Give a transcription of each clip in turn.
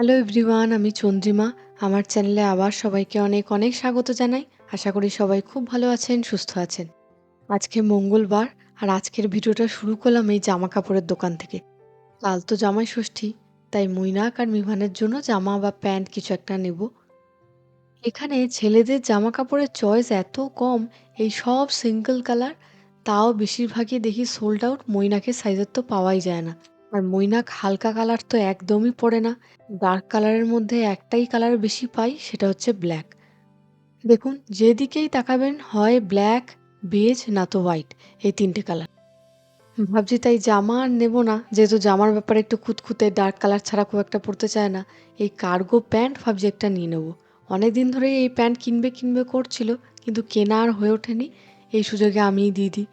Hello everyone আমি চন্দ্রিমা। আমার চ্যানেলে আবার সবাইকে অনেক অনেক স্বাগত জানাই। আশা করি সবাই খুব ভালো আছেন, সুস্থ আছেন। আজকে মঙ্গলবার, আর আজকের ভিডিওটা শুরু করলাম এই জামা কাপড়ের দোকান থেকে। কাল তো জামাই ষষ্ঠী, তাই মৈনাক আর মিভানের জন্য জামা বা প্যান্ট কিছু একটা নেব। এখানে ছেলেদের জামা কাপড়ের চয়েস এত কম, এই সব সিঙ্গেল কালার তাও বেশিরভাগই দেখি সোল্ড আউট মৈনাকের সাইজের তো পাওয়াই যায় না। আর মৈনাক হালকা কালার তো একদমই পড়ে না। ডার্ক কালারের মধ্যে একটাই কালার বেশি পাই, সেটা হচ্ছে ব্ল্যাক দেখুন, যেদিকেই তাকাবেন, হয় ব্ল্যাক বেজ না তো হোয়াইট এই তিনটে কালার। ভাবছি তাই জামা আর নেব না, যেহেতু জামার ব্যাপারে একটু খুঁতখুঁতে ডার্ক কালার ছাড়া খুব একটা পরতে চায় না। এই কার্গো প্যান্ট ভাবছি একটা নিয়ে নেব। অনেক দিন ধরেই এই প্যান্ট কিনবে কিনবে করছিল, কিন্তু কেনা আর হয়ে ওঠেনি। এই সুযোগে আমিই দিয়ে দিই।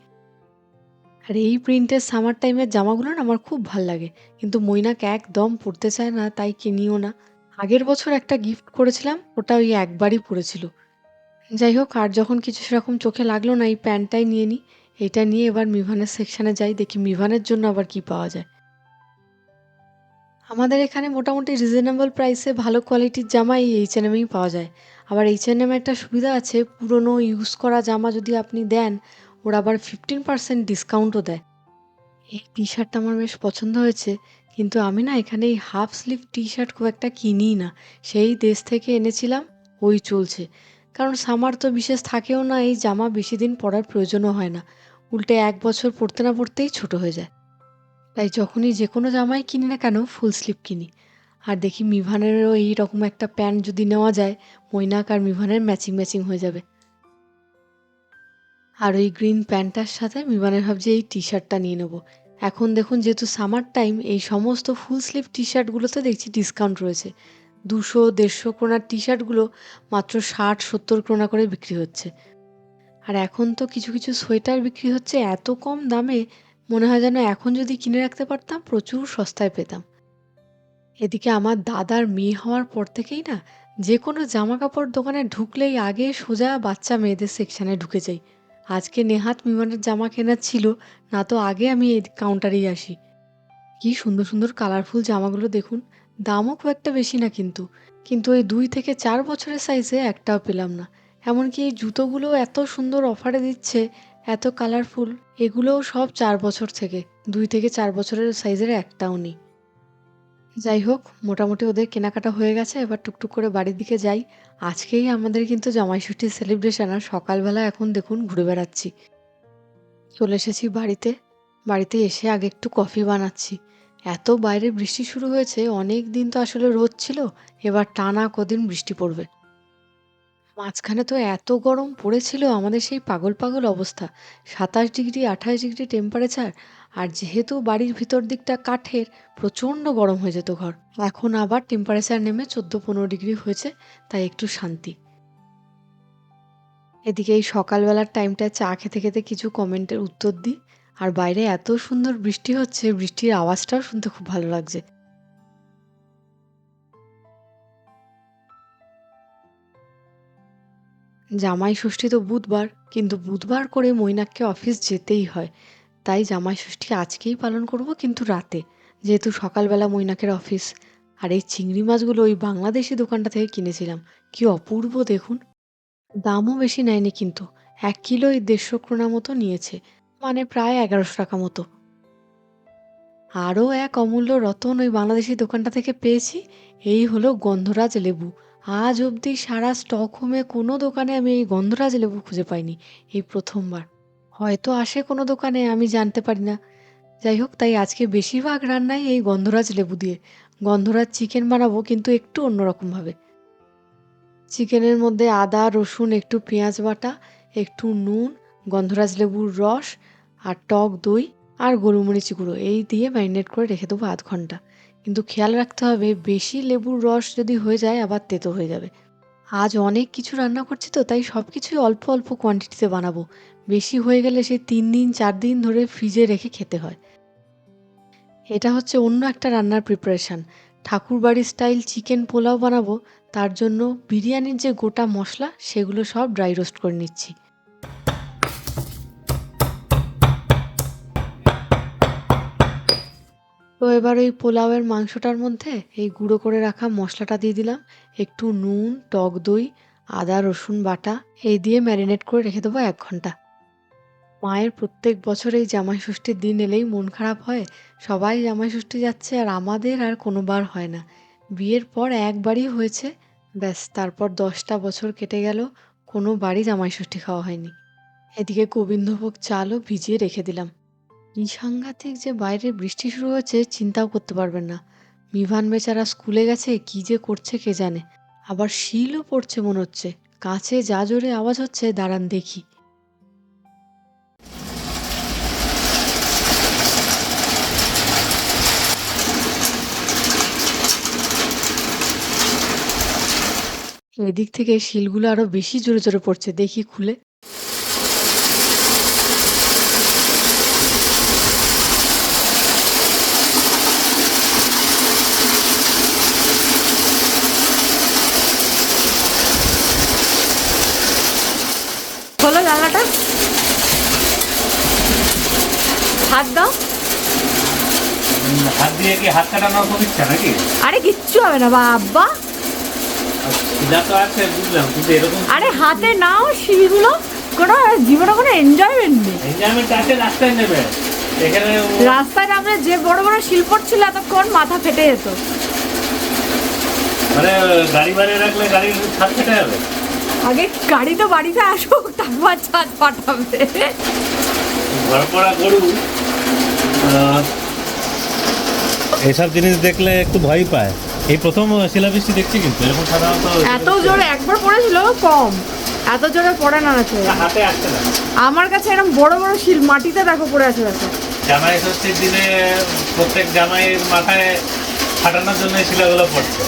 আর, এই প্রিন্টের সামার টাইমের জামাগুলো না আমার খুব ভালো লাগে। কিন্তু মৈনাক একদম পরতে চায় না, তাই কিনিও না। আগের বছর একটা গিফট করেছিলাম, ওটা ওই একবারই পরেছিল। যাই হোক, আর যখন কিছু সেরকম চোখে লাগল না, এই প্যান্টটাই নিয়ে নিই এটা নিয়ে এবার মিভানের সেকশানে যাই, দেখি মিভানের জন্য আবার কি পাওয়া যায়। আমাদের এখানে মোটামুটি রিজনেবল প্রাইসে ভালো কোয়ালিটির জামা এই এইচ এন এমেই পাওয়া যায়। আবার এইচ এন এম একটা সুবিধা আছে, পুরনো ইউজ করা জামা যদি আপনি দেন ওরা আবার ফিফটিন পার্সেন্ট ডিসকাউন্টও দেয়। এই টি শার্টটা আমার বেশ পছন্দ হয়েছে, কিন্তু আমি না এখানে এই হাফ স্লিভ টি শার্ট খুব একটা কিনিই না। সেই দেশ থেকে এনেছিলাম, ওই চলছে। কারণ সামার তো বিশেষ থাকেও না, এই জামা বেশি দিন পরার প্রয়োজনও হয় না। উল্টে এক বছর পরতে না পরতেই ছোট হয়ে যায়। তাই যখনই যে কোনো জামাই কিনি না কেন ফুল স্লিভ কিনি। আর দেখি মিভানেরও এই রকম একটা প্যান্ট যদি নেওয়া যায়, মৈনাক আর মিভানের ম্যাচিং ম্যাচিং হয়ে যাবে। আর ওই গ্রিন প্যান্টটার সাথে মিভানের ভাবছি এই টি শার্টটা নিয়ে নেব। এখন দেখুন যেহেতু সামার টাইম এই সমস্ত ফুল স্লিভ টি শার্টগুলোতে দেখছি ডিসকাউন্ট রয়েছে। দুশো, দেড়শো ক্রোনার টি শার্টগুলো মাত্র ষাট, সত্তর ক্রোনা করে বিক্রি হচ্ছে। আর এখন তো কিছু কিছু সোয়েটার বিক্রি হচ্ছে এত কম দামে, মনে হয় যেন এখন যদি কিনে রাখতে পারতাম, প্রচুর সস্তায় পেতাম। এদিকে আমার দাদার মেয়ে হওয়ার পর থেকেই না যে কোনো জামা কাপড় দোকানে ঢুকলেই আগে সোজা বাচ্চা মেয়েদের সেকশানে ঢুকে যাই। আজকে নেহাত বিমানের জামা কেনার ছিল, না তো আগে আমি এই কাউন্টারেই আসি। কি সুন্দর সুন্দর কালারফুল জামাগুলো দেখুন, দামও খুব একটা বেশি না কিন্তু। কিন্তু ওই দুই থেকে চার বছরের সাইজে একটাও পেলাম না। এমনকি এই জুতোগুলো এত সুন্দর অফারে দিচ্ছে, এত কালারফুল এগুলোও সব চার বছর থেকে, দুই থেকে চার বছরের সাইজের একটাও নেই। যাই হোক, মোটামুটি ওদের কেনাকাটা হয়ে গেছে, এবার টুকটুক করে বাড়ির দিকে যাই। আজকেই আমাদের কিন্তু জামাই ষষ্ঠীর সেলিব্রেশন আর সকালবেলা এখন দেখুন ঘুরে বেড়াচ্ছি। চলে এসেছি বাড়িতে। বাড়িতে এসে আগে একটু কফি বানাচ্ছি। এত বাইরে বৃষ্টি শুরু হয়েছে, অনেক দিন তো আসলে রোদ ছিল, এবার টানা কদিন বৃষ্টি পড়বে। মাঝখানে তো এত গরম পড়েছিল আমাদের সেই পাগল পাগল অবস্থা। সাতাশ ডিগ্রি, আঠাশ ডিগ্রি টেম্পারেচার আর যেহেতু বাড়ির ভিতর দিকটা কাঠের, প্রচণ্ড গরম হয়ে যেত ঘর। এখন আবার টেম্পারেচার নেমে চোদ্দ পনেরো ডিগ্রি হয়েছে, তাই একটু শান্তি। এদিকে এই সকালবেলার টাইমটা চা খেতে খেতে কিছু কমেন্টের উত্তর দিই। আর বাইরে এত সুন্দর বৃষ্টি হচ্ছে, বৃষ্টির আওয়াজটাও শুনতে খুব ভালো লাগছে। জামাই ষষ্ঠী তো বুধবার, কিন্তু বুধবার করে মৈনাককে অফিস যেতেই হয়। তাই জামাই ষষ্ঠী আজকেই পালন করব, কিন্তু রাতে, যেহেতু সকালবেলা মৈনাকের অফিস। আর এই চিংড়ি মাছগুলো ওই বাংলাদেশি দোকানটা থেকে কিনেছিলাম। কি অপূর্ব দেখুন! দামও বেশি নেয়নি কিন্তু, এক কিলো এই দেড়শো ক্রোনা মতো নিয়েছে মানে প্রায় এগারোশো টাকা মতো। আরও এক অমূল্য রতন ওই বাংলাদেশি দোকানটা থেকে পেয়েছি, এই হলো গন্ধরাজ লেবু। আজ অবধি সারা স্টকহোমে কোনো দোকানে আমি এই গন্ধরাজ লেবু খুঁজে পাইনি, এই প্রথমবার। হয়তো আসে কোনো দোকানে, আমি জানতে পারি না। যাই হোক, তাই আজকে বেশিরভাগ রান্নাই এই গন্ধরাজ লেবু দিয়ে। গন্ধরাজ চিকেন বানাবো, কিন্তু একটু অন্যরকমভাবে। চিকেনের মধ্যে আদা, রসুন, একটু পেঁয়াজ বাটা, একটু নুন, গন্ধরাজ লেবুর রস, আর টক দই, আর গোলমরিচ গুঁড়ো। এই দিয়ে ম্যারিনেট করে রেখে দেবো আধ ঘণ্টা। কিন্তু খেয়াল রাখতে হবে, বেশি লেবুর রস যদি হয়ে যায়, আবার তেতো হয়ে যাবে। আজ অনেক কিছু রান্না করছি তো, তাই সব কিছুই অল্প অল্প কোয়ান্টিটিতে বানাবো। বেশি হয়ে গেলে সে তিন দিন, চার দিন ধরে ফ্রিজে রেখে খেতে হয়। এটা হচ্ছে অন্য একটা রান্নার প্রিপারেশান ঠাকুরবাড়ির স্টাইল চিকেন পোলাও বানাবো, তার জন্য বিরিয়ানির যে গোটা মশলা, সেগুলো সব ড্রাই রোস্ট করে নিচ্ছি। তো এবার ওই পোলাওয়ের মাংসটার মধ্যে এই গুঁড়ো করে রাখা মশলাটা দিয়ে দিলাম। একটু নুন, টক দই, আদা, রসুন বাটা, এই দিয়ে ম্যারিনেট করে রেখে দেবো এক ঘণ্টা। মায়ের প্রত্যেক বছর এই জামাই ষষ্ঠীর দিন এলেই মন খারাপ হয়। সবাই জামাই ষষ্ঠী যাচ্ছে আর আমাদের আর কোনোবার হয় না। বিয়ের পর একবারই হয়েছে। ব্যাস, তারপর দশটা বছর কেটে গেল কোনো বাড়ি জামাই ষষ্ঠী খাওয়া হয়নি। এদিকে গোবিন্দভোগ চালও ভিজিয়ে রেখে দিলাম। কি সাংঘাতিক যে বাইরে বৃষ্টি শুরু হচ্ছে চিন্তাও করতে পারবেন না। মিভান বেচারা স্কুলে গেছে, কি যে করছে কে জানে। আবার শিলও পড়ছে মনে হচ্ছে। কাছে যা জোরে আওয়াজ হচ্ছে, দাঁড়ান দেখি। এদিক থেকে শিলগুলো আরও বেশি জোরে জোরে পড়ছে, দেখি খোলো। হাত দিয়ে কি হাত কাটানোর খুব ইচ্ছা নাকি? আরে কিচ্ছু হবে না বাবা। আরে হাতে নাও শিলগুলো কোনো জীবনে কোনো এনজয়মেন্ট নেই। এনজয়মেন্ট আছে রাস্তায় নেবে। রাস্তায় নামলে যে বড় বড় শিল পড়ছিল এতক্ষণ মাথা ফেটে যেত। মানে গাড়ি বাড়িয়ে রাখলে গাড়ির হাত কেটে যাবে। আগে গাড়ি তো বাড়িতে আসুক তারপর ছাদ পাঠাবে। ঘর পড়া গরু আহ, এসব জিনিস দেখলে একটু ভয় পায়। এই প্রথম শিলাবৃষ্টি দেখছি কিন্তু এরকম সাধারণত এত জোরে একবার পড়েছিল কম। এত জোরে পড়ে না আছে হাতে আসছে না। আমার কাছে এরকম বড় বড় শিল মাটিতে দেখো পড়ে আছে দেখো। জামাই ষষ্ঠীর দিনে প্রত্যেক জামাইয়ের মাথায় ফাটানোর জন্য শিলাগুলো পড়ছে।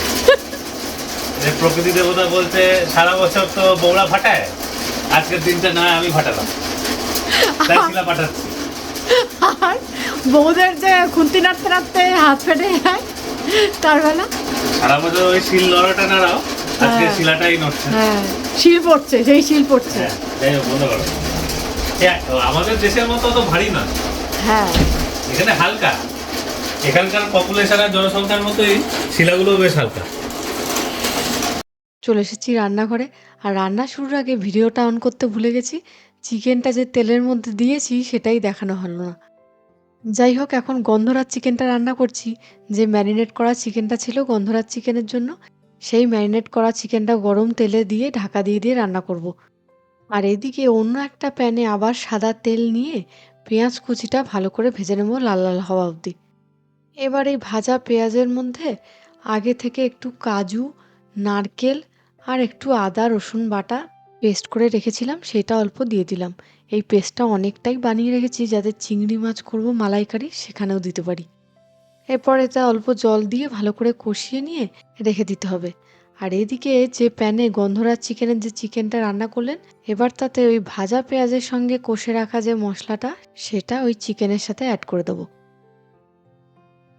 যে প্রকৃতি দেবতা বলতে সারা বছর তো বৌড়া ফাটায় আজকের দিনটা না আমি ফাটালাম। তাই শিলা পাঠাচ্ছি। আর বউদের যে খুন্তি নাড়তে নাড়তে হাত ফেটে যায় তার বেলা। ওই শিল লড়াটা নাড়াও আজকে হ্যাঁ। শিলাটাই নড়ছে। হ্যাঁ শিল পড়ছে সেই শিল পড়ছে। হ্যাঁ, যাই হোক বন্ধ করো। আমাদের দেশের মতো অত ভারী না। হ্যাঁ। এখানে হালকা। এখানকার পপুলেশন আর জনসংখ্যার মতোই শিলাগুলো বেশ হালকা। চলে এসেছি রান্নাঘরে। আর রান্না শুরুর আগে ভিডিওটা অন করতে ভুলে গেছি। চিকেনটা যে তেলের মধ্যে দিয়েছি সেটাই দেখানো হলো না। যাই হোক এখন গন্ধরাজ চিকেনটা রান্না করছি যে ম্যারিনেট করা চিকেনটা ছিল গন্ধরাজ চিকেনের জন্য, সেই ম্যারিনেট করা চিকেনটা গরম তেলে দিয়ে, ঢাকা দিয়ে দিয়ে রান্না করব। আর এদিকে অন্য একটা প্যানে আবার সাদা তেল নিয়ে পেঁয়াজ কুচিটা ভালো করে ভেজে নেব লাল লাল হওয়া অবধি এবার এই ভাজা পেঁয়াজের মধ্যে আগে থেকে একটু কাজু, নারকেল আর একটু আদা, রসুন বাটা পেস্ট করে রেখেছিলাম, সেটা অল্প দিয়ে দিলাম। এই পেস্টটা অনেকটাই বানিয়ে রেখেছি, যাতে চিংড়ি মাছ করব, মালাইকারি সেখানেও দিতে পারি। এরপর এটা অল্প জল দিয়ে ভালো করে কষিয়ে নিয়ে রেখে দিতে হবে। আর এদিকে যে প্যানে গন্ধরাজ চিকেনের যে চিকেনটা রান্না করলেন, এবার তাতে ওই ভাজা পেঁয়াজের সঙ্গে কষে রাখা যে মশলাটা, সেটা ওই চিকেনের সাথে অ্যাড করে দেবো।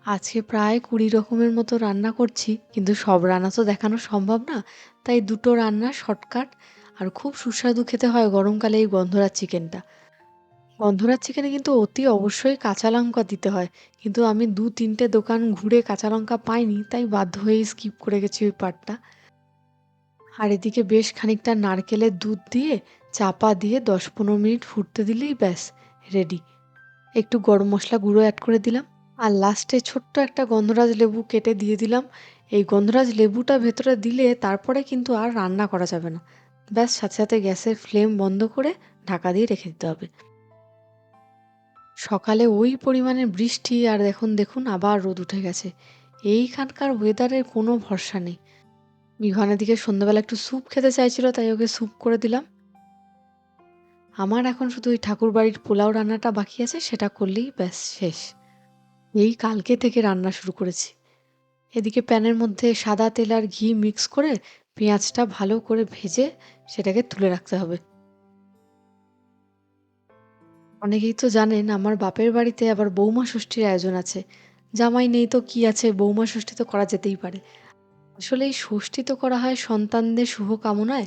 আজকে প্রায় কুড়ি রকমের মতো রান্না করছি, কিন্তু সব রান্না তো দেখানো সম্ভব না, তাই দুটো রান্না শর্টকাট আর খুব সুস্বাদু খেতে হয় গরমকালে এই গন্ধরাজ চিকেনটা। গন্ধরাজ চিকেনে কিন্তু অতি অবশ্যই কাঁচা লঙ্কা দিতে হয়, কিন্তু আমি দু তিনটে দোকান ঘুরে কাঁচা লঙ্কা পাইনি, তাই বাধ্য হয়েই স্কিপ করে গেছি ওই পার্টটা আর এদিকে বেশ খানিকটা নারকেলের দুধ দিয়ে, চাপা দিয়ে দশ পনেরো মিনিট ফুটতে দিলেই ব্যাস রেডি একটু গরম মশলা গুঁড়ো অ্যাড করে দিলাম, আর লাস্টে ছোট্ট একটা গন্ধরাজ লেবু কেটে দিয়ে দিলাম। এই গন্ধরাজ লেবুটা ভেতরে দিলে তারপরে কিন্তু আর রান্না করা যাবে না। ব্যাস, সাথে সাথে গ্যাসের ফ্লেম বন্ধ করে ঢাকা দিয়ে রেখে দিতে হবে। সকালে ওই পরিমাণে বৃষ্টি, আর এখন দেখুন আবার রোদ উঠে গেছে। এইখানকার ওয়েদারের কোনো ভরসা নেই। বিভানের দিকে সন্ধ্যাবেলা একটু স্যুপ খেতে চাইছিল, তাই ওকে স্যুপ করে দিলাম। আমার এখন শুধু ওই ঠাকুর বাড়ির পোলাও রান্নাটা বাকি আছে, সেটা করলেই ব্যাস শেষ। এই কালকে থেকে রান্না শুরু করেছি। এদিকে প্যানের মধ্যে সাদা তেল আর ঘি মিক্স করে পেঁয়াজটা ভালো করে ভেজে সেটাকে তুলে রাখতে হবে। অনেকেই তো জানেন আমার বাপের বাড়িতে আবার বৌমা ষষ্ঠীর আয়োজন আছে। জামাই নেই তো কি আছে? বৌমা ষষ্ঠী তো করা যেতেই পারে। আসলে এই ষষ্ঠী তো করা হয় সন্তানদের শুভ কামনায়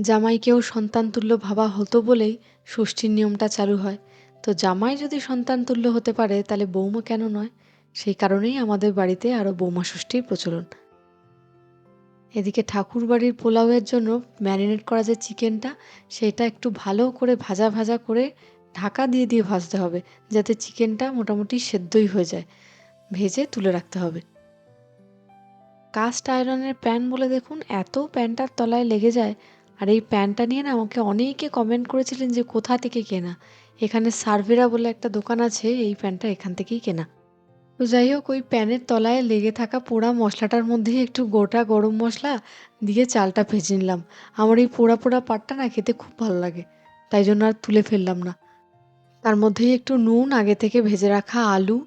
জামাইকেও সন্তান তুল্য ভাবা হতো বলেই ষষ্ঠীর নিয়মটা চালু হয়। তো জামাই যদি সন্তান তুল্য হতে পারে, তাহলে বৌমা কেন নয়? সেই কারণেই আমাদের বাড়িতে আরও বৌমা ষষ্ঠীর প্রচলন। এদিকে ঠাকুর বাড়ির পোলাওয়ের জন্য ম্যারিনেট করা যে চিকেনটা, সেটা একটু ভালো করে ভাজা ভাজা করে ঢাকা দিয়ে দিয়ে ভাজতে হবে, যাতে চিকেনটা মোটামুটি সেদ্ধই হয়ে যায়। ভেজে তুলে রাখতে হবে। কাস্ট আয়রনের প্যান বলে দেখুন, এত প্যানটার তলায় লেগে যায়। আর এই প্যানটা নিয়ে না আমাকে অনেকে কমেন্ট করেছিলেন যে কোথা থেকে কেনা। এখানে সার্ভেরা বলে একটা দোকান আছে, এই প্যানটা এখান থেকেই কেনা। তো যাই হোক, ওই প্যানের তলায় লেগে থাকা পোড়া মশলাটার মধ্যেই একটু গোটা গরম মশলা দিয়ে চালটা ভেজে নিলাম। আমার এই পোড়া পোড়া পাটটা না খেতে খুব ভালো লাগে, তাই জন্য আর তুলে ফেললাম না। তার মধ্যেই একটু নুন, আগে থেকে ভেজে রাখা আলু,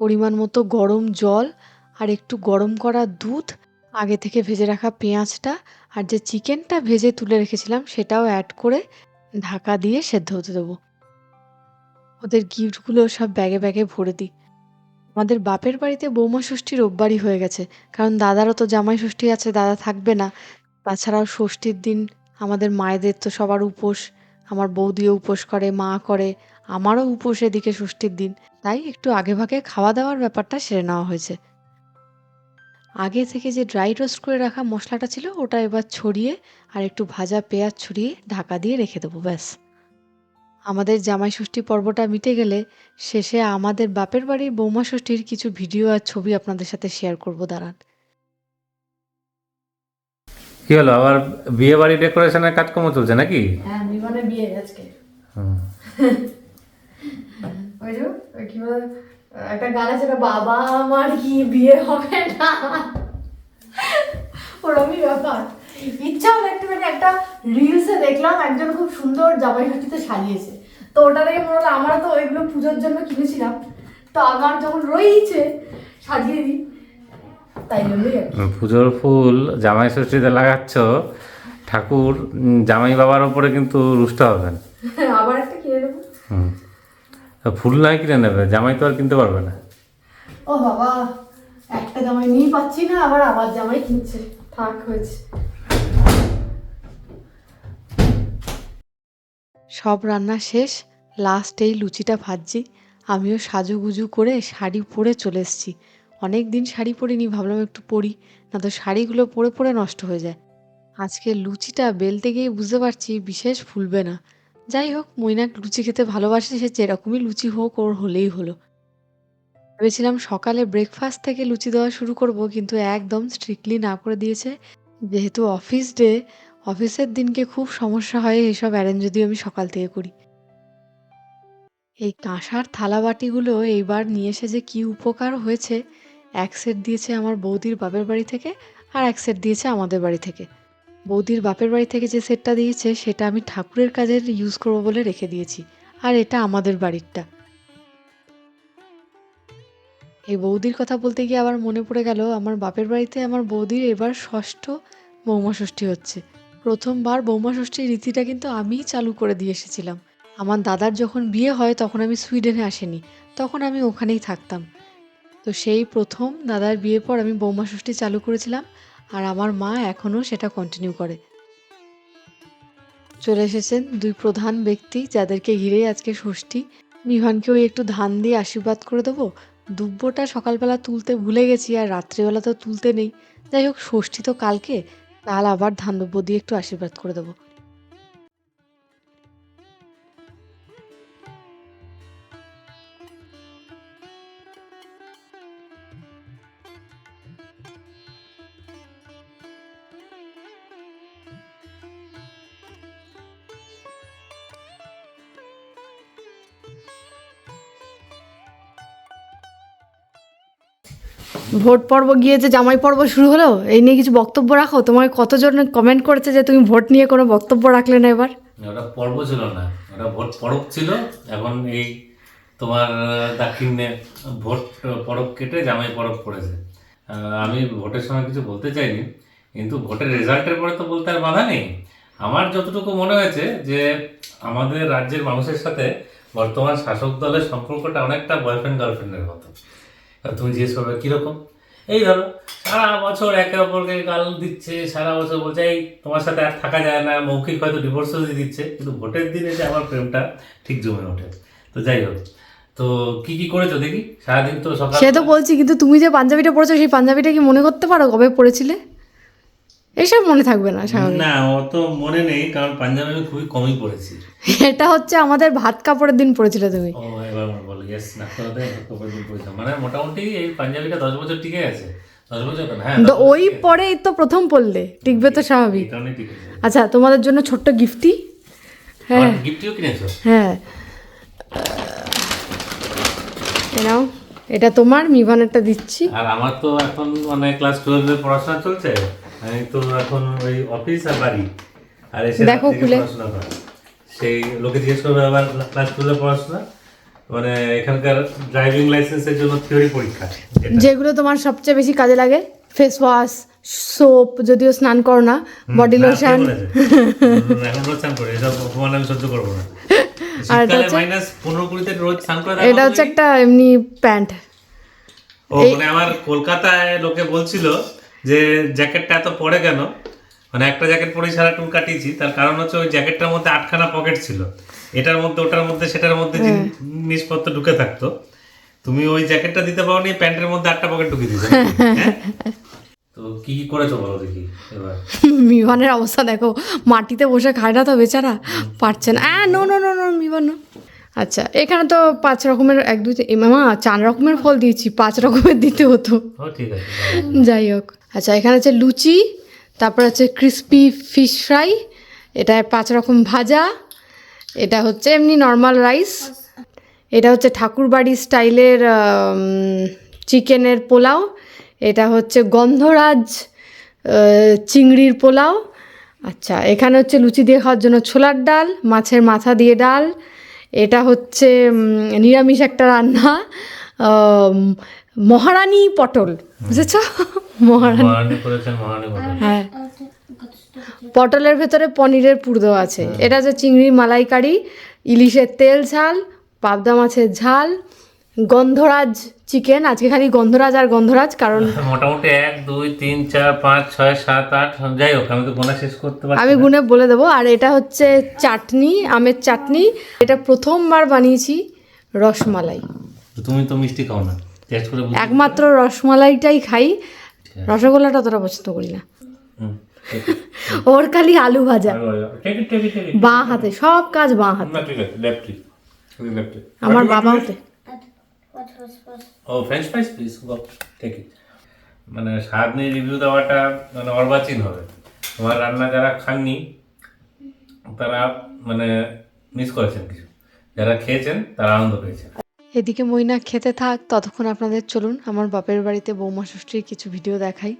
পরিমাণ মতো গরম জল আর একটু গরম করা দুধ, আগে থেকে ভেজে রাখা পেঁয়াজটা আর যে চিকেনটা ভেজে তুলে রেখেছিলাম সেটাও অ্যাড করে ঢাকা দিয়ে সেদ্ধ হতে দেবো। ওদের গিফটগুলো সব ব্যাগে ব্যাগে ভরে দিই। আমাদের বাপের বাড়িতে বৌমা ষষ্ঠী রোববারই হয়ে গেছে। কারণ দাদারও তো জামাই ষষ্ঠী আছে, দাদা থাকবে না। তাছাড়াও ষষ্ঠীর দিন আমাদের মায়েদের তো সবার উপোস। আমার বৌদিও উপোস করে, মা করে, আমারও উপোস এদিকে ষষ্ঠীর দিন। তাই একটু আগে ভাগে খাওয়া দাওয়ার ব্যাপারটা সেরে নেওয়া হয়েছে। আগে থেকে যে ড্রাই রোস্ট করে রাখা মশলাটা ছিল, ওটা এবার ছড়িয়ে আর একটু ভাজা পেঁয়াজ ছড়িয়ে ঢাকা দিয়ে রেখে দেবো, ব্যাস। আমাদের জামাই ষষ্ঠী পর্বটা মিটে গেলে শেষে আমাদের বাপের বাড়ির বৌমা ষষ্ঠীর কিছু ভিডিও আর ছবি আপনাদের সাথে শেয়ার করব দাঁড়ান। কি হলো আবার বিয়ে বাড়ি ডেকোরেশনের কাজকর্ম চলছে নাকি? হ্যাঁ বিমানে বিয়ে আজকে। ওই যে কি বলে একটা গান আছে বাবা আমার কি বিয়ে হবে না? ওরমই ব্যাপার। ইচ্ছা হলো একটুখানি একটা রিলসে দেখলাম একজন খুব সুন্দর জামাই ষষ্ঠীতে সাজিয়েছে। তো ওটা দেখে মনে হলো আমরা তো ওইগুলো পুজোর জন্য কিনেছিলাম। তো আমার যখন রয়েছে সাজিয়ে দিই। তাই জন্যই পুজোর ফুল জামাই ষষ্ঠীতে লাগাচ্ছ ঠাকুর জামাই বাবার ওপরে কিন্তু রুষ্ট হবেন আবার একটা কিনে দেবো। ফুল নয় কিনে নেবে জামাই তো আর কিনতে পারবে না। ও বাবা একটা জামাই নিয়ে পাচ্ছি না আবার আবার জামাই কিনছে। থাক হয়েছে। সব রান্না শেষ লাস্ট এই লুচিটা ভাজছি। আমিও সাজুগুজু করে শাড়ি পরে চলে এসেছি। অনেক দিন শাড়ি পরিনি, ভাবলাম একটু পরি, না তো শাড়িগুলো পরে পরে নষ্ট হয়ে যায়। আজকে লুচিটা বেলতে গিয়ে বুঝতে পারছি বিশেষ ফুলবে না। যাই হোক, মৈনাক লুচি খেতে ভালোবাসে, সে যেরকমই লুচি হোক, ওর হলেই হলো। ভেবেছিলাম সকালে ব্রেকফাস্ট থেকে লুচি দেওয়া শুরু করব, কিন্তু একদম স্ট্রিক্টলি না করে দিয়েছে। যেহেতু অফিস ডে অফিসের দিনকে খুব সমস্যা হয় এইসব অ্যারেঞ্জ যদিও আমি সকাল থেকে করি। এই কাঁসার থালা বাটিগুলো এইবার নিয়ে এসে যে কি উপকার হয়েছে, এক সেট দিয়েছে আমার বৌদির বাপের বাড়ি থেকে আর এক সেট দিয়েছে আমাদের বাড়ি থেকে। বৌদির বাপের বাড়ি থেকে যে সেটটা দিয়েছে, সেটা আমি ঠাকুরের কাজের ইউজ করব বলে রেখে দিয়েছি। আর এটা আমাদের বাড়িরটা। এই বৌদির কথা বলতে গিয়ে আবার মনে পড়ে গেল, আমার বাপের বাড়িতে আমার বৌদির এবার ষষ্ঠ বৌমা ষষ্ঠী হচ্ছে। প্রথমবার বৌমা ষষ্ঠীর রীতিটা কিন্তু আমিই চালু করে দিয়ে এসেছিলাম। আমার দাদার যখন বিয়ে হয় তখন আমি সুইডেনে আসিনি, তখন আমি ওখানেই থাকতাম। তো সেই প্রথম দাদার বিয়ের পর আমি বৌমা ষষ্ঠী চালু করেছিলাম আর আমার মা এখনও সেটা কন্টিনিউ করে। চলে এসেছেন দুই প্রধান ব্যক্তি যাদেরকে ঘিরেই আজকে ষষ্ঠী। মিহানকেও একটু ধান দিয়ে আশীর্বাদ করে দেবো। দুব্বটা সকালবেলা তুলতে ভুলে গেছি আর রাত্রিবেলা তো তুলতে নেই। যাই হোক, ষষ্ঠী তো কালকে। কাল আবার ধান দুব্ব দিয়ে একটু আশীর্বাদ করে দেবো। ভোট পর্ব গিয়েছে জামাই পর্ব শুরু হলো, এই নিয়ে কিছু বক্তব্য রাখো? তোমায় কতজন কমেন্ট করেছে যে তুমি ভোট নিয়ে কোনো বক্তব্য রাখলে না এবার? ওটা পর্ব ছিল না। ওটা ভোট পরব ছিল, এখন এই তোমার দাক্ষিণে ভোট পরব কেটে জামাই পরব পড়েছে আমি ভোটের সময় কিছু বলতে চাইনি, কিন্তু ভোটের রেজাল্টের পরে তো বলতে আর বাধা নেই। আমার যতটুকু মনে হয়েছে যে আমাদের রাজ্যের মানুষের সাথে বর্তমান শাসক দলের সম্পর্কটা অনেকটা বয়ফ্রেন্ড গার্লফ্রেন্ডের মতো। তুমি জিজ্ঞেস করবে, কীরকম? এই ধরো, সারা বছর একে অপরকে গাল দিচ্ছে, সারা বছর বলছে, এই, তোমার সাথে আর থাকা যায় না, মৌখিক হয়তো ডিভোর্সও দিয়ে দিচ্ছে, কিন্তু ভোটের দিনে যে আমার প্রেমটা ঠিক জমে ওঠে। তো যাই হোক, তো কি কি করেছ দেখি? সারাদিন তো সকাল সে তো বলছি, কিন্তু তুমি যে পাঞ্জাবিটা পড়েছো, সেই পাঞ্জাবিটা কি মনে করতে পারো কবে পড়েছিলে? এসব মনে থাকবে না স্বাভাবিক। না অত মনে নেই কারণ পাঞ্জাবি আমি খুবই কমই পড়েছি। এটা হচ্ছে আমাদের ভাত কাপড়ের দিন পড়েছিলে তুমি। ও এবার মনে ইয়েস না তো দিন পড়েছিলাম। মানে মোটামুটি এই পাঞ্জাবিটা দশ বছর টিকে আছে হ্যাঁ ওই পরে তো প্রথম পড়লে টিকবে তো স্বাভাবিক। আচ্ছা তোমাদের জন্য ছোট্ট গিফটই হ্যাঁ। গিফটিও কিনেছো? হ্যাঁ। এটা তোমার মিভানেরটা দিচ্ছি। আর আমার তো এখন মানে ক্লাস টুয়েলভে পড়াশোনা চলছে। আমি তো এখন ওই অফিস আর বাড়ি। আর এসে দেখো খুলে। পড়াশোনা করা। সেই লোকে জিজ্ঞেস করবে আবার ক্লাস টুয়েলভে পড়াশোনা? মানে এখানকার ড্রাইভিং লাইসেন্সের জন্য থিওরি পরীক্ষা। যেগুলো তোমার সবচেয়ে বেশি কাজে লাগে ফেস ওয়াশ সোপ যদিও স্নান করো না বডি লোশন এখন রোজ স্নান করি এসব অপমান আমি সহ্য করব না। আর এটা হচ্ছে- মাইনাস পনেরো কুড়িতে রোজ স্নান করে এটা হচ্ছে একটা এমনি প্যান্ট। ও মানে আমার কলকাতায় লোকে বলছিল যে জ্যাকেটটা এত পরে কেন মানে একটা জ্যাকেট পরেই সারা ট্যুর কাটিয়েছি তার কারণ হচ্ছে ওই জ্যাকেটটার মধ্যে আটখানা পকেট ছিল এটার মধ্যে ওটার মধ্যে সেটার মধ্যে। জিনিসপত্র ঢুকে থাকতো তুমি ওই জ্যাকেটটা দিতে পারো নি প্যান্টের মধ্যে আটটা পকেট ঢুকে দিয়েছ? তো কি কি করেছ বলো দেখি এবার মিভানের অবস্থা দেখো মাটিতে বসে খায় না তো বেচারা পারছে না no no no no Mivan no। আচ্ছা এখানে তো পাঁচ রকমের এক দুই মামা চার রকমের ফল দিয়েছি পাঁচ রকমের দিতে হতো। আছে যাই হোক। আচ্ছা এখানে হচ্ছে লুচি তারপর হচ্ছে ক্রিস্পি ফিশ ফ্রাই এটা পাঁচ রকম ভাজা এটা হচ্ছে এমনি নর্মাল রাইস এটা হচ্ছে ঠাকুরবাড়ি স্টাইলের চিকেনের পোলাও এটা হচ্ছে গন্ধরাজ চিংড়ির পোলাও। আচ্ছা এখানে হচ্ছে লুচি দিয়ে খাওয়ার জন্য ছোলার ডাল মাছের মাথা দিয়ে ডাল এটা হচ্ছে নিরামিষ একটা রান্না মহারানী পটল বুঝেছ? মহারানী হ্যাঁ। পটলের ভেতরে পনিরের পুর দেওয়া আছে। এটা যে চিংড়ি মালাইকারি ইলিশের তেল ঝাল পাবদা মাছের ঝাল গন্ধরাজ চিকেন আজকে খালি গন্ধরাজ আর গন্ধরাজ কারণ মোটামুটি এক দুই তিন চার পাঁচ ছয় সাত আট যাই হোক আমি তো গোনা শেষ করতে পারছি আমি গুনে বলে দেবো। আর এটা হচ্ছে চাটনি আমের চাটনি। এটা প্রথমবার বানিয়েছি রসমালাই। তুমি তো মিষ্টি খাও না টেস্ট করে বুঝ- একমাত্র রসমালাইটাই খাই। রসগোল্লাটা অতটা পছন্দ করি না। ওর খালি আলু ভাজা. বাঁ হাতে সব কাজ বাঁ হাতে. আমার বাবা হাতে ও ফ্রেঞ্চ ফ্রাইস প্লিজ মানে স্বাদ নিয়ে রিভিউ দেওয়াটা মানে অর্বাচীন হবে। তোমার রান্না যারা খাননি, তারা মানে মিস করেছেন কিছু। যারা খেয়েছেন, তারা আনন্দ পেয়েছেন। এদিকে মইনা খেতে থাক, ততক্ষণ আপনাদের চলুন, আমার বাপের বাড়িতে বৌমা ষষ্ঠীর কিছু ভিডিও দেখাই।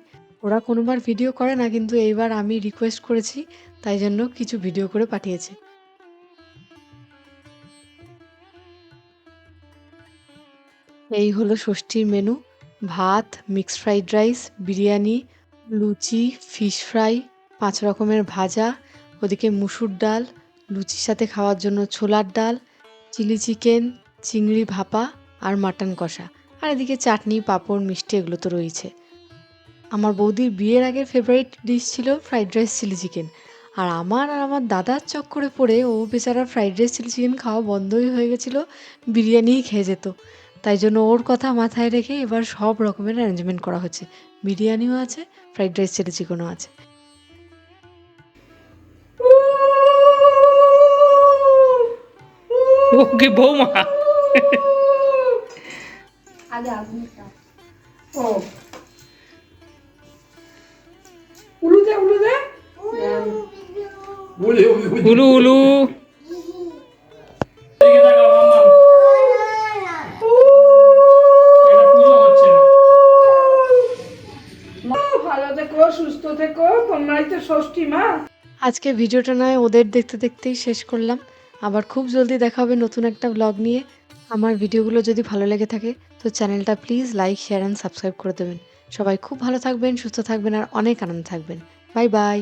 ওরা কোনোবার ভিডিও করে না, কিন্তু এইবার আমি রিকোয়েস্ট করেছি, তাই জন্য কিছু ভিডিও করে পাঠিয়েছে। এই হলো ষষ্ঠীর মেনু ভাত mixed fried rice biryani, luchi fish fry পাঁচ রকমের ভাজা, ওদিকে মুসুর ডাল, লুচির সাথে খাওয়ার জন্য ছোলার ডাল, চিলি চিকেন, চিংড়ি ভাপা আর মাটন কষা। আর এদিকে চাটনি, পাঁপড়, মিষ্টি এগুলো তো রয়েছে। আমার বৌদির বিয়ের আগের ফেভারিট ডিশ ছিল ফ্রাইড রাইস চিলি চিকেন। আর আমার আর আমার দাদার চক্করে পড়ে ও বেচারা ফ্রাইড রাইস চিলি চিকেন খাওয়া বন্ধই হয়ে গেছিল, বিরিয়ানিই খেয়ে যেত। তাই জন্য ওর কথা মাথায় রেখে এবার সব রকমের অ্যারেঞ্জমেন্ট করা হচ্ছে। বিরিয়ানিও আছে ফ্রাইড রাইস চিলি চিকেনও আছে। ওকে বৌমা। ও। উলি। উলি উলু। উলু ষষ্ঠী, মা। আজকে ভিডিওটা নয়, ওদের দেখতে দেখতেই শেষ করলাম। আবার খুব জলদি দেখা হবে নতুন একটা ব্লগ নিয়ে। আমার ভিডিওগুলো যদি ভালো লেগে থাকে, তো চ্যানেলটা please like share and subscribe করে দেবেন। সবাই খুব ভালো থাকবেন, সুস্থ থাকবেন, আর অনেক আনন্দ থাকবেন। Bye bye